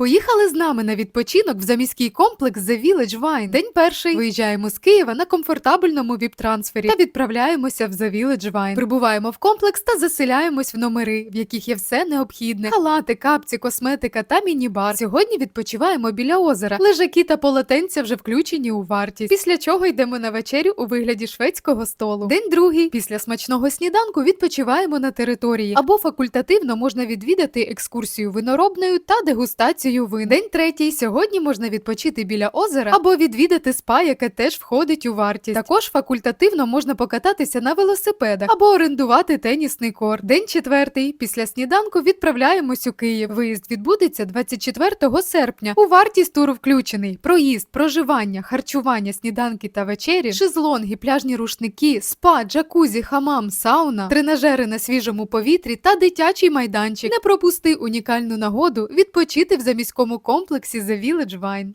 Поїхали з нами на відпочинок в заміський комплекс The Village Wine. День перший. Виїжджаємо з Києва на комфортабельному віп-трансфері та відправляємося в The Village Wine. Прибуваємо в комплекс та заселяємось в номери, в яких є все необхідне: халати, капці, косметика та міні-бар. Сьогодні відпочиваємо біля озера. Лежаки та полотенця вже включені у вартість. Після чого йдемо на вечерю у вигляді шведського столу. День другий. Після смачного сніданку відпочиваємо на території або факультативно можна відвідати екскурсію виноробною та дегустацію вин. День третій. Сьогодні можна відпочити біля озера або відвідати спа, яке теж входить у вартість. Також факультативно можна покататися на велосипедах або орендувати тенісний корт. День четвертий. Після сніданку відправляємось у Київ. Виїзд відбудеться 24 серпня. У вартість туру включений проїзд, проживання, харчування, сніданки та вечері, шезлонги, пляжні рушники, спа, джакузі, хамам, сауна, тренажери на свіжому повітрі та дитячий майданчик. Не пропусти унікальну нагоду відпочити в заміському комплексі The Village Wine.